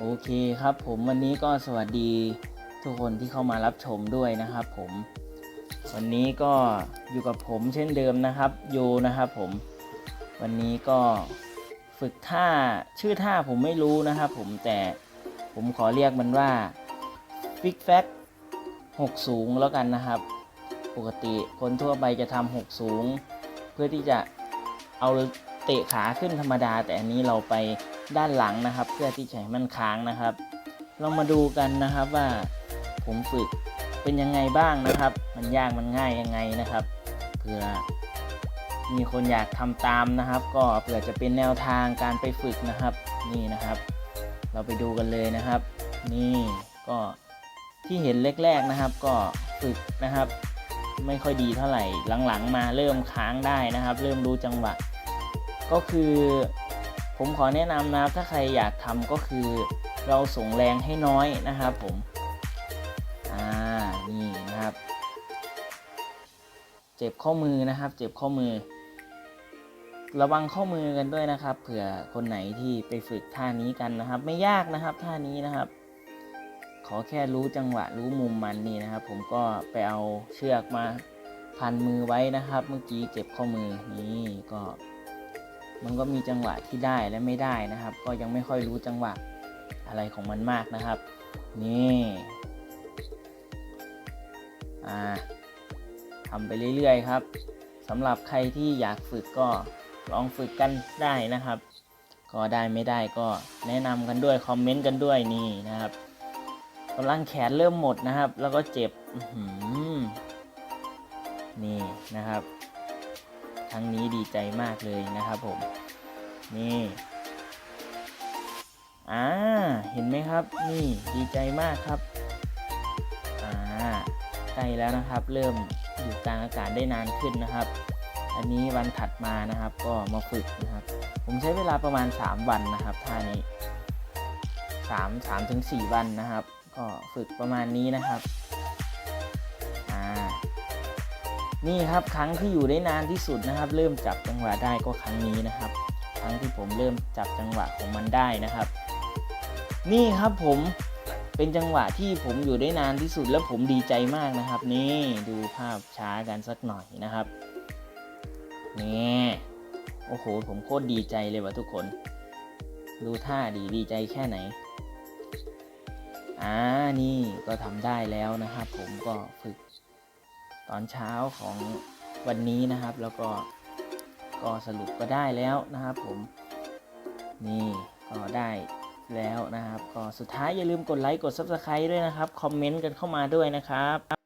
โอเคครับผมวันนี้ก็สวัสดีทุกคนที่เข้ามารับชมด้วยนะครับผม วันนี้ก็อยู่กับผมเช่นเดิมนะครับโยนะครับผม วันนี้ก็ฝึกท่าชื่อท่าผมไม่รู้นะครับผมแต่ผมขอเรียกมันว่าฟิกแฟกหกสูงแล้วกันนะครับ ปกติคนทั่วไปจะทำหกสูง เพื่อที่จะเอา เตะขาขึ้นธรรมดา แต่อันนี้เราไปด้านหลังนะครับ เพื่อที่จะให้มันค้างนะครับ เรามาดูกันนะครับว่าผมฝึกเป็นยังไงบ้างนะครับ มันยากมันง่ายยังไงนะครับเผื่อมีคนอยากทำตามนะครับ ก็เผื่อจะเป็นแนวทางการไปฝึกนะครับ นี่นะครับ เราไปดูกันเลยนะครับ นี่ก็ที่เห็นแรกๆนะครับ ก็ฝึกนะครับ ไม่ค่อยดีเท่าไหร่หลังๆ มาเริ่มค้างได้นะครับ เริ่มรู้จังหวะ ก็คือผมขอแนะนำนะครับถ้าใครอยากทำก็คือเราส่งแรงให้น้อยนะครับผม อ่า นี่นะครับ เจ็บข้อมือนะครับ เจ็บข้อมือ ระวังข้อมือกันด้วยนะครับ เผื่อคนไหนที่ไปฝึกท่านี้กันนะครับ ไม่ยากนะครับท่านี้นะครับ ขอแค่รู้จังหวะรู้มุมมันนี่นะครับ ผมก็ไปเอาเชือกมาพันมือไว้นะครับ เมื่อกี้เจ็บข้อมือนี่ก็ มันก็มีจังหวะที่ได้และไม่ได้นะครับ ก็ยังไม่ค่อยรู้จังหวะอะไรของมันมากนะครับ นี่อ่าทำไปเรื่อยๆครับสำหรับใครที่อยากฝึกก็ลองฝึกกันได้นะครับ ก็ได้ไม่ได้ก็แนะนำกันด้วยคอมเมนต์กันด้วยนี่นะครับกำลังแขนเริ่มหมดนะครับ แล้วก็เจ็บนี่นะครับ รั้งนี้ดีใจมากเลยนะครับผม นี่อ่าเห็นไหมครับ นี่ดีใจมากครับอ่าใกล้แล้วนะครับ เริ่มอยู่กลางอากาศได้นานขึ้นนะครับ อันนี้วันถัดมานะครับ ก็มาฝึกนะครับ ผมใช้เวลาประมาณ 3 วันนะครับท่านี้3 3ถึง4วันนะครับ ก็ฝึกประมาณนี้นะครับ นี่ครับครั้งที่อยู่ได้นานที่สุดนะครับ เริ่มจับจังหวะได้ก็ครั้งนี้นะครับ ครั้งที่ผมเริ่มจับจังหวะของมันได้นะครับ นี่ครับผมเป็นจังหวะที่ผมอยู่ได้นานที่สุดแล้วผมดีใจมากนะครับ นี่ดูภาพช้ากันสักหน่อยนะครับนี่โอ้โหผมโคตรดีใจเลยว่ะทุกคน ดูท่าดีดีใจแค่ไหนอ่านี่ก็ทำได้แล้วนะครับ ผมก็ฝึก ตอนเช้าของวันนี้นะครับ แล้วก็ก็สรุปก็ได้แล้วนะครับผม นี่ก็ได้แล้วนะครับ ก็สุดท้ายอย่าลืมกดไลค์กด Subscribe ด้วยนะครับ คอมเมนต์กันเข้ามาด้วยนะครับ